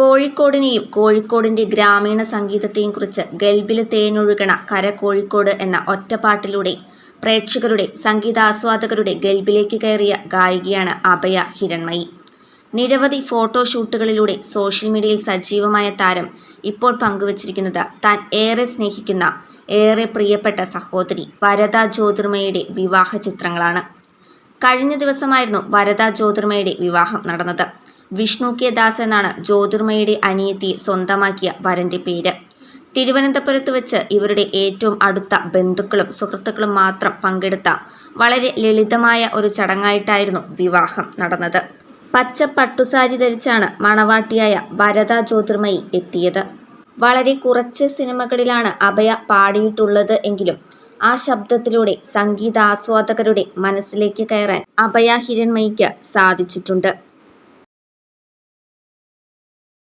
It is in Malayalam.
കോഴിക്കോടിനെയും കോഴിക്കോടിന്റെ ഗ്രാമീണ സംഗീതത്തെയും കുറിച്ച് ഗൽബിൽ തേനൊഴുകണ കര കോഴിക്കോട് എന്ന ഒറ്റപ്പാട്ടിലൂടെ പ്രേക്ഷകരുടെ സംഗീതാസ്വാദകരുടെ ഗൽബിലേക്ക് കയറിയ ഗായികയാണ് അഭയ ഹിരൺമയി. നിരവധി ഫോട്ടോഷൂട്ടുകളിലൂടെ സോഷ്യൽ മീഡിയയിൽ സജീവമായ താരം ഇപ്പോൾ പങ്കുവച്ചിരിക്കുന്നത് താൻ ഏറെ സ്നേഹിക്കുന്ന ഏറെ പ്രിയപ്പെട്ട സഹോദരി വരദ ജ്യോതിർമയുടെ വിവാഹ ചിത്രങ്ങളാണ്. കഴിഞ്ഞ ദിവസമായിരുന്നു വരദ ജ്യോതിർമയുടെ വിവാഹം നടന്നത്. വിഷ്ണു കെ ദാസ് എന്നാണ് ജ്യോതിർമയുടെ അനിയത്തി സ്വന്തമാക്കിയ വരന്റെ പേര്. തിരുവനന്തപുരത്ത് വെച്ച് ഇവരുടെ ഏറ്റവും അടുത്ത ബന്ധുക്കളും സുഹൃത്തുക്കളും മാത്രം പങ്കെടുത്ത വളരെ ലളിതമായ ഒരു ചടങ്ങായിട്ടായിരുന്നു വിവാഹം നടന്നത്. പച്ച പട്ടുസാരി ധരിച്ചാണ് മണവാട്ടിയായ വരദ ജ്യോതിർമയി എത്തിയത്. വളരെ കുറച്ച് സിനിമകളിലാണ് അഭയ പാടിയിട്ടുള്ളത് എങ്കിലും ആ ശബ്ദത്തിലൂടെ സംഗീതാസ്വാദകരുടെ മനസ്സിലേക്ക് കയറാൻ അഭയ ഹിരൺമയിക്ക് സാധിച്ചിട്ടുണ്ട്.